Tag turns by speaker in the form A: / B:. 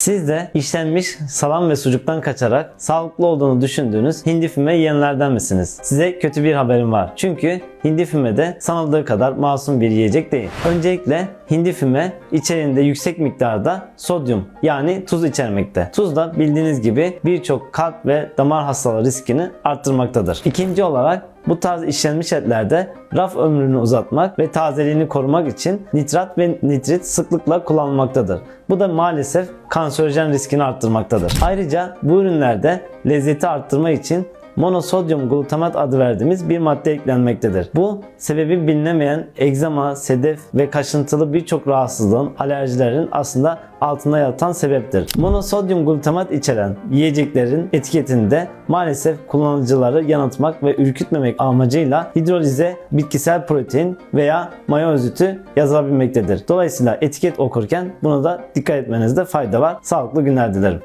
A: Siz de işlenmiş salam ve sucuktan kaçarak sağlıklı olduğunu düşündüğünüz hindi füme yiyenlerden misiniz? Size kötü bir haberim var. Çünkü hindi füme de sanıldığı kadar masum bir yiyecek değil. Öncelikle hindi füme içeriğinde yüksek miktarda sodyum yani tuz içermekte. Tuz da bildiğiniz gibi birçok kalp ve damar hastalığı riskini arttırmaktadır. İkinci olarak bu tarz işlenmiş etlerde raf ömrünü uzatmak ve tazeliğini korumak için nitrat ve nitrit sıklıkla kullanılmaktadır. Bu da maalesef kanserojen riskini arttırmaktadır. Ayrıca bu ürünlerde lezzeti arttırma için monosodyum glutamat adı verdiğimiz bir madde eklenmektedir. Bu sebebi bilinemeyen egzama, sedef ve kaşıntılı birçok rahatsızlığın, alerjilerin aslında altında yatan sebeptir. Monosodyum glutamat içeren yiyeceklerin etiketinde maalesef kullanıcıları yanıltmak ve ürkütmemek amacıyla hidrolize bitkisel protein veya maya özütü yazılabilmektedir. Dolayısıyla etiket okurken buna da dikkat etmenizde fayda var. Sağlıklı günler dilerim.